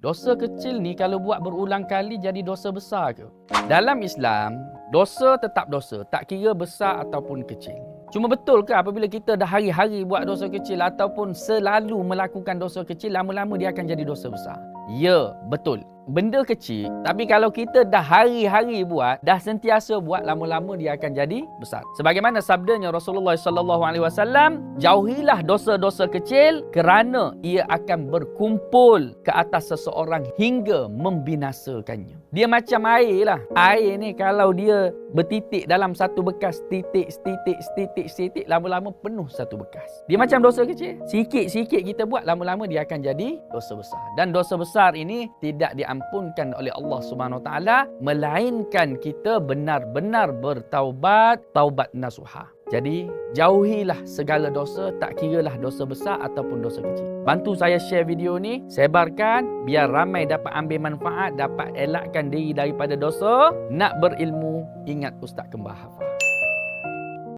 Dosa kecil ni kalau buat berulang kali jadi dosa besar ke? Dalam Islam, dosa tetap dosa, tak kira besar ataupun kecil. Cuma betul ke apabila kita dah hari-hari buat dosa kecil ataupun selalu melakukan dosa kecil, lama-lama dia akan jadi dosa besar? Ya, betul. Benda kecil, tapi kalau kita dah hari-hari buat, dah sentiasa buat, lama-lama dia akan jadi besar. Sebagaimana sabdanya Rasulullah sallallahu alaihi wasallam, jauhilah dosa-dosa kecil kerana ia akan berkumpul ke atas seseorang hingga membinasakannya. Dia macam air lah. Air ni kalau dia bertitik dalam satu bekas, titik, titik, titik, titik, lama-lama penuh satu bekas. Dia macam dosa kecil. Sikit-sikit kita buat, lama-lama dia akan jadi dosa besar. Dan dosa besar ini tidak diampunkan oleh Allah Subhanahu Wa Taala melainkan kita benar-benar bertaubat, taubat nasuha. Jadi, jauhilah segala dosa, tak kiralah dosa besar ataupun dosa kecil. Bantu saya share video ni, sebarkan biar ramai dapat ambil manfaat, dapat elakkan diri daripada dosa. Nak berilmu, ingat Ustaz Kembar Hafaz.